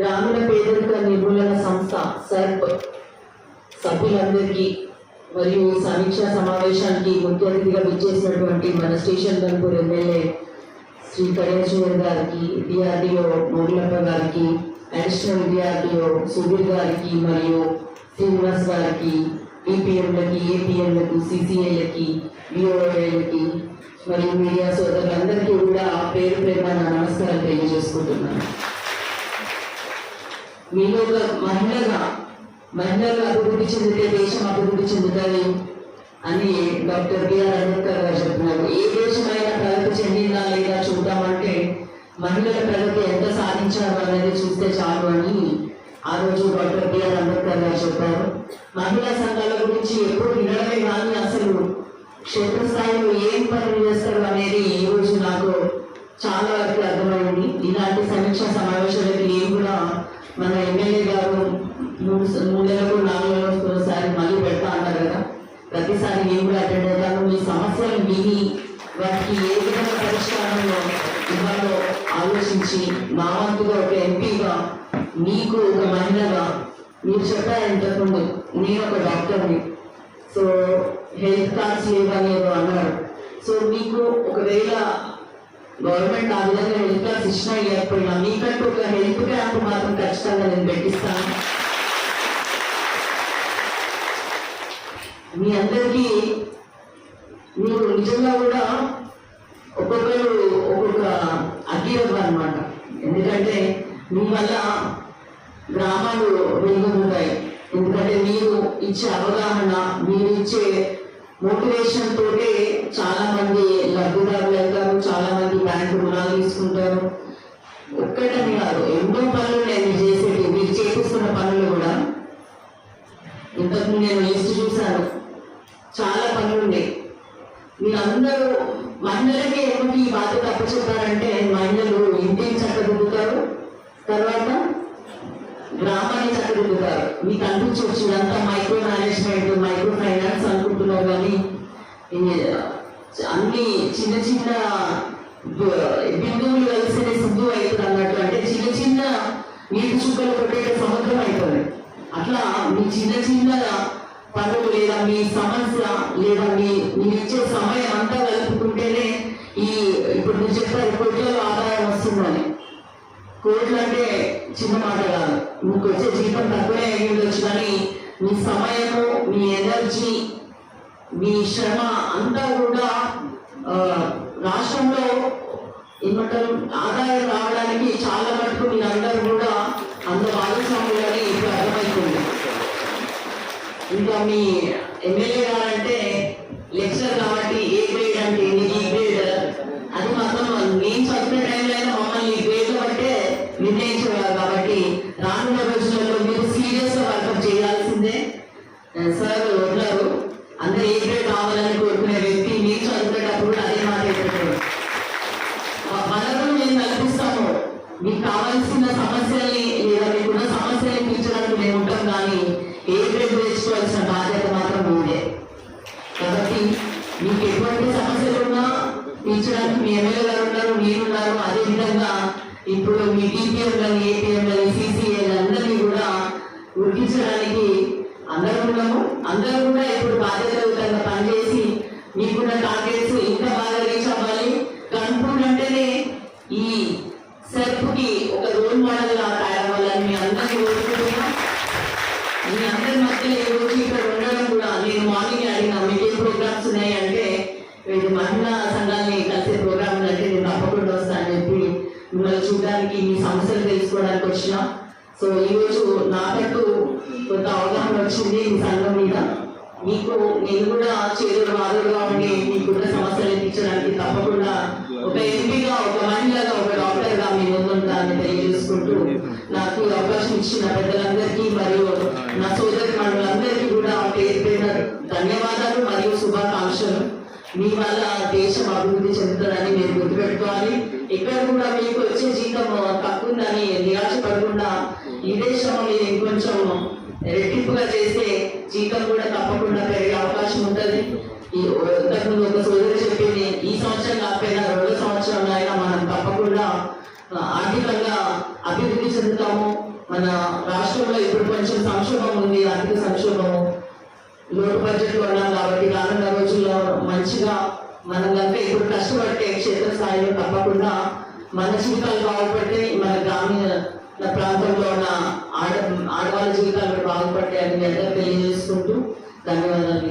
గ్రామీణ పేదరిక నిర్మూలన సంస్థ సర్ప్ సభ్యులందరికీ మరియు సమీక్షా సమావేశానికి ముఖ్య అతిథిగా విచ్చేసినటువంటి మన స్టేషన్ గన్పూర్ ఎమ్మెల్యే శ్రీ కళ్యాణ్ గారికి డిఆర్డిఓ మోగులప్ప గారికి అడిషనల్ డిఆర్డిఓ సుధీర్ గారికి మరియు శ్రీనివాస్ గారికి ఈపీఎంలకి ఏపీఎంలకు సిసిఐలకి విఓఐలకి మరియు మీడియా సోదరులందరికీ కూడా పేరు ప్రేమ నమస్కారం తెలియజేసుకుంటున్నాను. మీలో ఒక మహిళగా మహిళలు అభివృద్ధి చెందితే దేశం అభివృద్ధి చెందుతుంది అని డాక్టర్ బిఆర్ అంబేద్కర్ గారు చెప్తున్నారు ఏ దేశమైనా ప్రగతి చెందిందా లేదా చూద్దామంటే మహిళల ప్రగతి ఎంత సాధించారు అనేది చూస్తే చాలు అని ఆ రోజు డాక్టర్ బిఆర్ అంబేద్కర్ గారు చెప్పారు. మహిళా సంఘాల గురించి ఎప్పుడు వినడమే కానీ అసలు క్షేత్రస్థాయిలో ఏం పనులు చేస్తారు అనేది ఈ రోజు నాకు చాలా వరకు అర్థమైంది. ఇలాంటి సమీక్ష సమావేశాలకి నేను కూడా మన ఎమ్మెల్యే గారు మూడు మూడు నెలలకు నాలుగు నెలలకు ఒకసారి మళ్ళీ పెడతా అన్నారు కదా. ప్రతిసారి నేను కూడా అటెండ్ అవుతాను. మీ సమస్యలు విని వాటికి ఏ విధంగా పరిష్కారంలో ఇవ్వాలో ఆలోచించి మా వంతుగా ఒక ఎంపీగా మీకు ఒక మహిళగా మీరు చెప్పారు ఇంతకుముందు నేను ఒక డాక్టర్ని. సో హెల్త్ కార్డ్స్ లేవని అన్నారు. సో మీకు ఒకవేళ గవర్నమెంట్ ఆ విధంగా హెల్త్ కార్డ్స్ ఇచ్చినా ఇవ్వకపోయినా మీకంటూ ఒక హెల్త్ క్యాంప్ మాత్రం ఖచ్చితంగా నేను పెట్టిస్తాను. మీ అందరికీ మీరు నిజంగా కూడా ఒక్కొక్కరు ఒక్కొక్క అగ్గిరవ్వ అనమాట ఎందుకంటే మీ వల్ల గ్రామాలు వెలుగుతుంటాయి ఎందుకంటే మీరు ఇచ్చే అవగాహన మీరు ఇచ్చే మోటివేషన్ తోటే చాలా మంది లబ్ధిదారులు వెళ్తారు చాలా మంది బ్యాంకు రుణాలు తీసుకుంటారు. ఒక్కటని కాదు ఎన్నో పనులు నేను చేసేది మీరు చేపిస్తున్న పనులు కూడా. ఇంతకు నేను లిస్ట్ చూశాను చాలా పనులు ఉన్నాయి. మీరందరూ మహిళలకే ఏమిటి ఈ బాధ్యత అప్పచెప్పారంటే మహిళలు ఇంటిని చక్కదిద్దుతారు తర్వాత గ్రామాన్ని చక్కదిద్దుతారు. మీకు అనిపించవచ్చు ఇదంతా అన్ని చిన్న చిన్న బిందువులు కలిసిన సిద్ధు అవుతుంది అన్నట్టు. అంటే చిన్న చిన్న నీటి చుక్కలు కొట్టే సముద్రం అవుతుంది అట్లా మీ చిన్న చిన్న పనులు లేదా మీ సమస్య లేదా మీ మీరు ఇచ్చే సమయం అంతా కలుపుకుంటేనే ఈ ఇప్పుడు నువ్వు చెప్పారు కోట్లలో ఆదాయం వస్తుందని. కోట్లు అంటే చిన్న మాట కాదు. మీకు వచ్చే జీతం తక్కువే అయ్యి ఉండొచ్చు కానీ మీ సమయము మీ ఎనర్జీ మీ శ్రమ అంతా కూడా రాష్ట్రంలో ఏమంటారు ఆదాయం రావడానికి చాలా మటుకు మీరందరూ కూడా అంత భాగస్వాములని ఇప్పుడు అర్థమవుతుంది ఇంకా మీ ఎమ్మెల్యే గారంటే లెక్చర్ కాబట్టి ఏ గ్రేడ్ అంటే ఏంటి, ఈ గ్రేడ్ అది మాత్రం నేను చదివిన టైంలో అయినా మమ్మల్ని ఈ గ్రేడ్ బట్టే నిర్ణయించేవారు కాబట్టి రానున్న రోజులలో మీరు సీరియస్గా వర్కప్ చేయాల్సిందే. సార్ వదిలారు అందరూ ఏ కావాలని కోరుకునే వ్యక్తి మీరు చదువుకునేటప్పుడు కూడా అదే మాట చెప్పారు వనరులు మేము కల్పిస్తాము మీకు కావాల్సిన సమస్యల్ని లేదా మీకున్న సమస్యల్ని తీర్చడానికి మేము ఉంటాం కానీ ఏ గ్రేడ్ నేర్చుకోవాల్సిన బాధ్యత మాత్రం మీదే. కాబట్టి మీకు ఎటువంటి సమస్యలు ఉన్నా తీర్చడానికి మీ ఎమ్మెల్యే గారు ఉన్నారు మీరున్నారు. అదే విధంగా ఇప్పుడు మీ టీపీఎం కానీ ఏపీఎం కానీ సీసీఏ అందరినీ కూడా గుర్తించడానికి అందరం అందరూ కూడా ఇప్పుడు బాధ్యతయుతంగా పనిచేసి మీకున్న టార్గెట్స్ ఇంత బాగా రీచ్ అవ్వాలి. కన్పూర్ అంటేనే ఈ సెల్ఫ్కి ఒక రోల్ మోడల్గా తయారవ్వాలని మీ అందరికీ కోరుకుంటున్నా. మీ అందరి మధ్య ఈ రోజు ఇక్కడ ఉండడం కూడా నేను మార్నింగ్ అడిగిన మీకు ఏ ప్రోగ్రామ్స్ ఉన్నాయి అంటే వీళ్ళు మహిళా సంఘాన్ని కలిసే ప్రోగ్రామ్ అంటే నేను తప్పకుండా వస్తా అని చెప్పి మిమ్మల్ని చూడడానికి మీ సమస్యలు తెలుసుకోవడానికి వచ్చిన. సో ఈ రోజు నాకంటూ కొంత అవగాహన వచ్చింది ఈ సంఘం మీద. మీకు నేను కూడా చేదుడు వాదుడుగా ఉండి మీకున్న సమస్యలు తీర్చడానికి తప్పకుండా ఒక ఎంపీగా ఒక మహిళగా ఒక డాక్టర్గా మీ ముందుంటానని తెలియజేసుకుంటూ నాకు అవకాశం ఇచ్చిన పెద్దలందరికీ మరియు నా సోదరి మండలందరికీ కూడా పేరు పేరు ధన్యవాదాలు మరియు శుభాకాంక్షలు. మీ వల్ల దేశం అభివృద్ధి చెందుతుందని మీరు గుర్తుపెట్టుకోవాలి. ఇక్కడ కూడా మీకు వచ్చే జీతం తక్కువ ఉందని నిరాశ పడకుండా ఈ దేశంలో ఇంకొంచెం రెట్టింపుగా చేస్తే జీతం కూడా తప్పకుండా పెరిగే అవకాశం ఉంటుంది. ఇంతకుముందు ఒక సోదరు చెప్పింది ఈ సంవత్సరం కాకపోయినా రెండో సంవత్సరం అయినా మనం తప్పకుండా ఆర్థికంగా అభివృద్ధి చెందుతాము. మన రాష్ట్రంలో ఇప్పుడు కొంచెం సంక్షోభం ఉంది ఆర్థిక సంక్షోభము లోటు బడ్జెట్ ఉన్నాం కాబట్టి రానున్న రోజుల్లో మంచిగా మనం కనుక ఇప్పుడు కష్టపడితే క్షేత్రస్థాయిలో తప్పకుండా మన జీవితాలు బాగుపడితే మన గ్రామీణ నా ప్రాంతంలో ఉన్న ఆడ ఆడవాళ్ళ జీవితాలు బాగుపడ్డాయని మీ తెలియజేసుకుంటూ ధన్యవాదాలు.